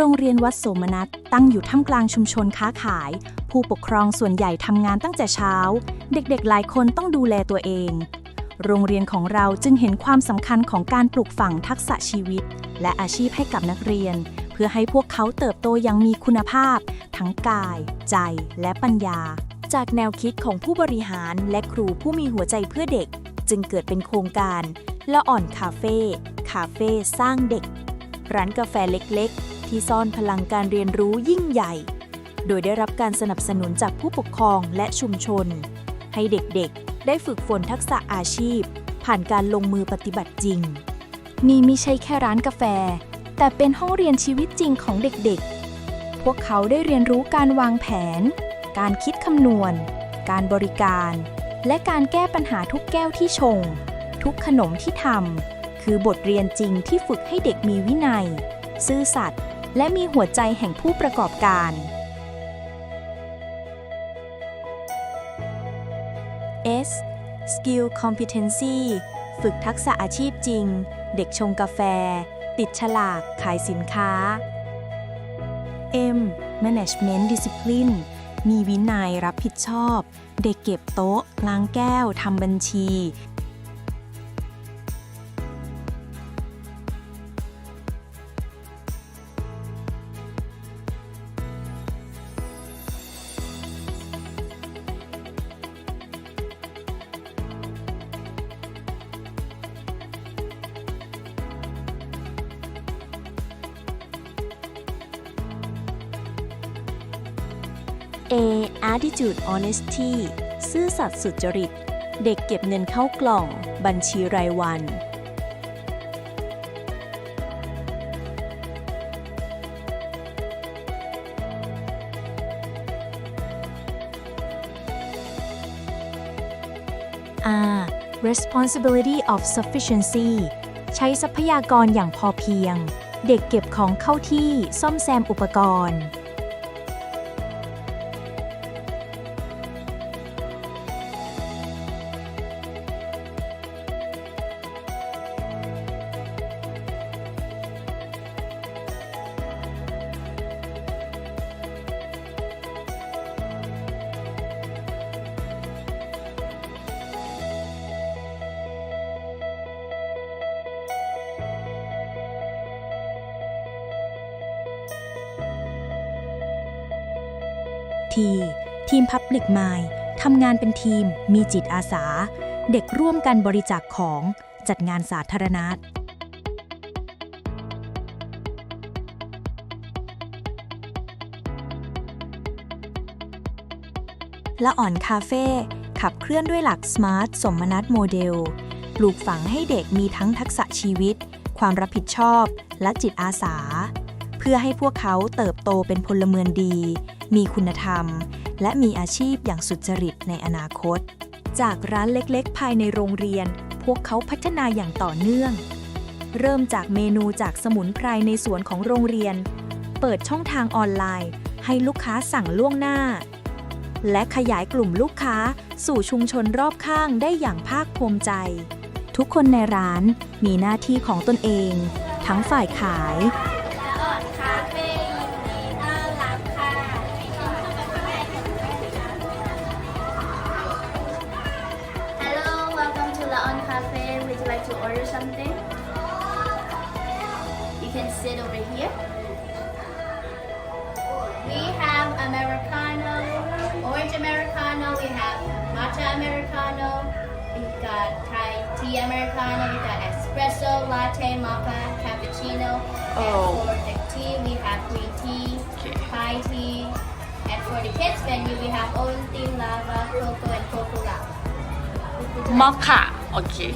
โรงเรียนวัดโสมนัสตั้งอยู่ท่ามกลางชุมชนค้าขาย ผู้ปกครองส่วนใหญ่ทำงานตั้งแต่เช้า เด็กๆ หลายคนต้องดูแลตัวเอง โรงเรียนของเราจึงเห็นความสำคัญของการปลูกฝังทักษะชีวิต และอาชีพให้กับนักเรียน เพื่อให้พวกเขาเติบโตอยังมีคุณภาพ ทั้งกาย ใจ และปัญญา จากแนวคิดของผู้บริหารและครูผู้มีหัวใจเพื่อเด็ก จึงเกิดเป็นโครงการละอ่อนคาเฟ่คาเฟ่สร้างเด็ก ร้านกาแฟเล็กๆ ที่ซ่อนพลังการเรียนรู้ยิ่งใหญ่ โดยได้รับการสนับสนุนจากผู้ปกครองและชุมชน ให้เด็กๆ ได้ฝึกฝนทักษะอาชีพ ผ่านการลงมือปฏิบัติจริง นี่ไม่ใช่แค่ร้านกาแฟ แต่เป็นห้องเรียนชีวิตจริงของเด็กๆ พวกเขาได้เรียนรู้การวางแผน การคิดคำนวณ การบริการ และการแก้ปัญหาทุกแก้วที่ชง ทุกขนมที่ทำคือบทเรียนจริงที่ฝึกให้เด็กมีวินัย ซื่อสัตย์ และมีหัวใจแห่งผู้ประกอบการ S Skill Competency ฝึกทักษะอาชีพจริง เด็กชงกาแฟ ติดฉลาก ขายสินค้า M Management Discipline มีวินัยรับผิดชอบ เด็กเก็บโต๊ะ ล้างแก้ว ทำบัญชี A Attitude Honesty ซื่อสัตย์สุจริต เด็กเก็บเงินเข้ากล่อง บัญชีรายวัน R Responsibility of Sufficiency ใช้ทรัพยากรอย่างพอเพียง เด็กเก็บของเข้าที่ซ่อมแซมอุปกรณ์ ที ทีม Public Mind ทำงานเป็นทีม มีจิตอาสา เด็กร่วมกันบริจาคของจัดงานสาธารณะละอ่อนคาเฟ่ขับเคลื่อนด้วยหลัก SMART สมนัตโมเดล ปลูกฝังให้เด็กมีทั้งทักษะชีวิต ความรับผิดชอบ และจิตอาสา เพื่อให้พวกเขาเติบโตเป็นพลเมืองดี มีคุณธรรม และมีอาชีพอย่างสุจริตในอนาคต จากร้านเล็กๆ ภายในโรงเรียน พวกเขาพัฒนาอย่างต่อเนื่อง เริ่มจากเมนูจากสมุนไพรในสวนของโรงเรียน เปิดช่องทางออนไลน์ ให้ลูกค้าสั่งล่วงหน้า และขยายกลุ่มลูกค้าสู่ชุมชนรอบข้างได้อย่างภาคภูมิใจ ทุกคนในร้านมีหน้าที่ของตนเอง ทั้งฝ่ายขาย to order something? You can sit over here. We have Americano, orange Americano, we have matcha Americano, we've got Thai tea Americano, we've got espresso, latte, mocha, cappuccino. Oh. And for the tea, we have green tea, Thai tea. And for the kids menu, we have Ovaltine, lava, cocoa, and cocoa lava. Would you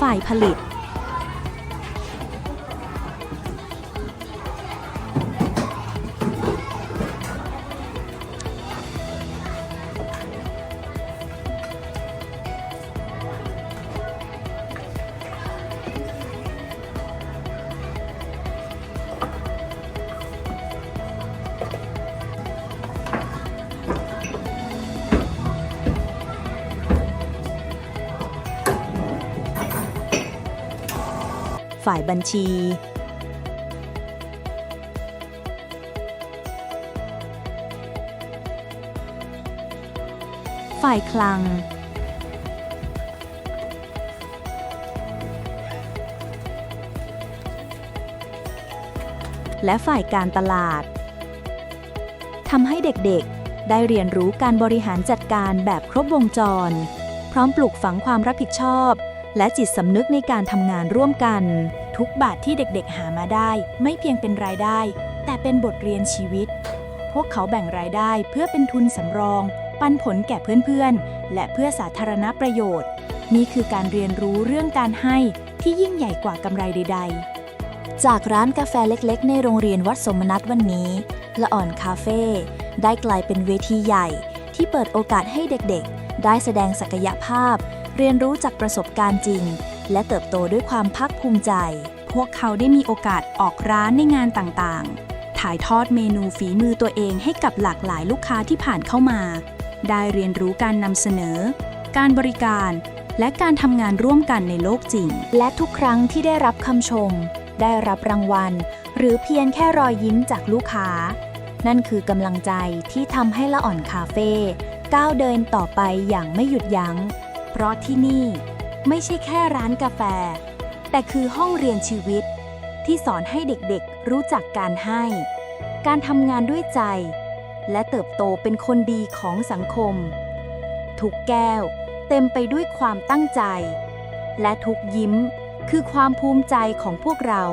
ฝ่ายผลิต ฝ่ายบัญชี ฝ่ายคลัง และฝ่ายการตลาดทำให้เด็กๆ ได้เรียนรู้การบริหารจัดการแบบครบวงจร พร้อมปลูกฝังความรับผิดชอบ และจิตสำนึกในการทำงานร่วมกัน ทุกบาทที่เด็กๆหามาได้ ไม่เพียงเป็นรายได้ แต่เป็นบทเรียนชีวิต พวกเขาแบ่งรายได้เพื่อเป็นทุนสำรอง ปันผลแก่เพื่อนๆ และเพื่อสาธารณประโยชน์ นี่คือการเรียนรู้เรื่องการให้ที่ยิ่งใหญ่กว่ากำไรใด ๆจากร้านกาแฟเล็กๆ ในโรงเรียนวัดสมนัตวันนี้ละอ่อนคาเฟ่ได้กลายเป็นเวทีใหญ่ ที่เปิดโอกาสให้เด็กๆ ได้แสดงศักยภาพ เรียนรู้จากประสบการณ์จริง และเติบโตด้วยความภาคภูมิใจ พวกเขาได้มีโอกาสออกร้านในงานต่างๆ ถ่ายทอดเมนูฝีมือตัวเองให้กับหลากหลายลูกค้าที่ผ่านเข้ามา ได้เรียนรู้การนำเสนอ การบริการ และการทำงานร่วมกันในโลกจริง และทุกครั้งที่ได้รับคำชม ได้รับรางวัล หรือเพียงแค่รอยยิ้มจากลูกค้า นั่นคือกำลังใจที่ทำให้ละอ่อนคาเฟ่ก้าวเดินต่อไปอย่างไม่หยุดยัง้ง เพราะที่นี่ไม่ใช่แค่ร้านกาแฟ แต่คือห้องเรียนชีวิต ที่สอนให้เด็กๆรู้จักการให้ การทำงานด้วยใจ และเติบโตเป็นคนดีของสังคม ทุกแก้วเต็มไปด้วยความตั้งใจ และทุกยิ้มคือความภูมิใจของพวกเรา